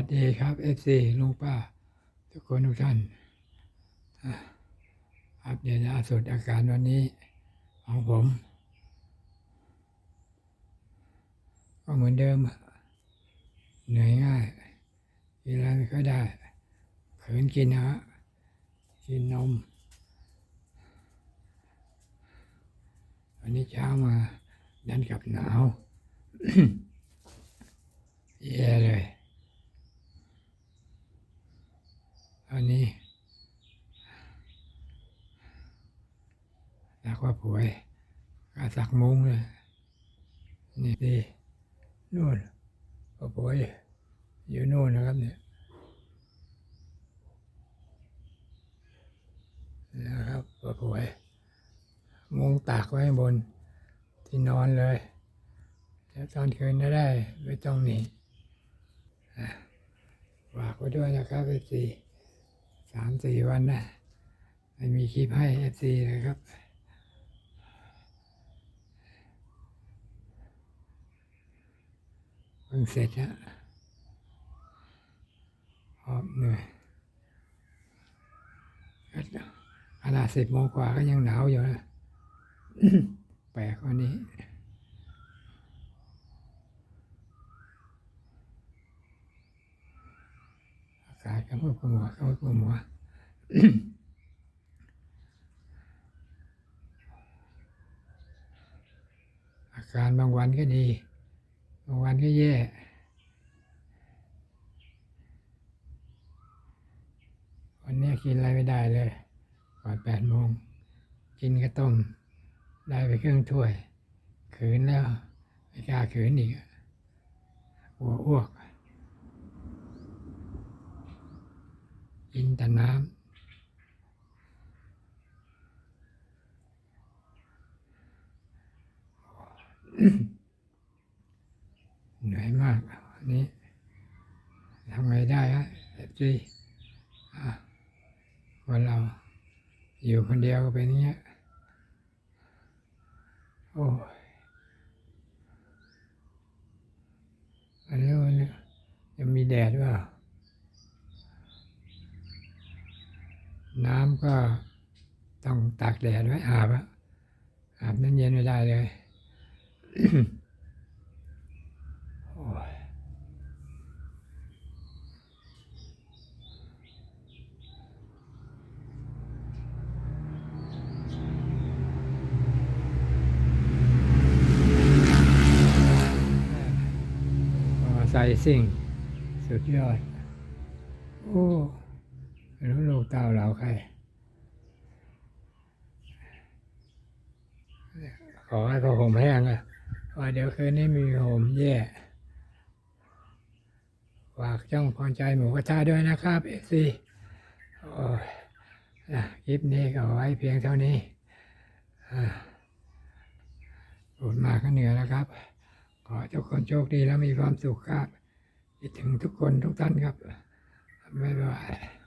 วัสดีครับเอฟซีลุงป้า ทุกคนทุกท่านอัปเดตล่าสุดอาการวันนี้ของผม ก็เหมือนเดิม เหนื่อยง่ายกินอะไรไม่ค่อยได้เขินกินนะฮะกินนม วันนี้เช้ามาดันกับหนาว แย่เลยอันนี้ สักว่าป่วยก็สักมุ้งเลยนี่ดีนู่นก็ป่วยอยู่นู่นนะครับเนี่ยนะครับก็ป่วยมุงตากไว้บนที่นอนเลยแล้วตอนคืนจะได้ ไม่ต้องหนีฝากไว้ด้วยนะครับเอฟซีสามสี่วันนะไม่มีคลิปให้เอฟซีเลยครับ เพิ่งเสร็จฮะหอบเหนื่อยขนาดสิบโมงกว่าก็ยังหนาวอยู่นะแปลกวันนี้อากาศก็มืดกมัวก็มืดกมัวอาการบางวันก็ดี บางวันก็แย่ วันนี้กินอะไรไม่ได้เลยก่อนแปดโมง กินก็ต้ม ได้ไปครึ่งถ้วย ขืนแล้ว ไม่กล้าขืนอีกหัวอ้วก กินแต่น้ำ เหนื่อยมากวันนี้ทำไงได้ฮะเอฟซีวันเราอยู่คนเดียวก็เป็นอย่างเงี้ยโอ้ยอันนี้วันนี้จะมีแดดว่าน้ำก็ต้องตากแดดไว้อาบอะอาบน้ำเย็นไม่ได้เลย โอ้ยมอไซค์ซิ่ง สุดยอด โอ้รู้ลูกเต้าเราใคร ขอให้เขาห่มแห้งอะว่าเดี๋ยวคืนนี้มีห่มแย่ฝากจ้องพรใจหมูกระทะด้วยนะครับเอซีโอ้ยคลิปนี้ก็ไว้เพียงเท่านี้อ่าพูดมาก็เหนื่อยแล้วครับ ขอให้ทุกคนโชคดีและมีความสุขครับคิดถึงทุกคนทุกท่านครับบ๊ายบาย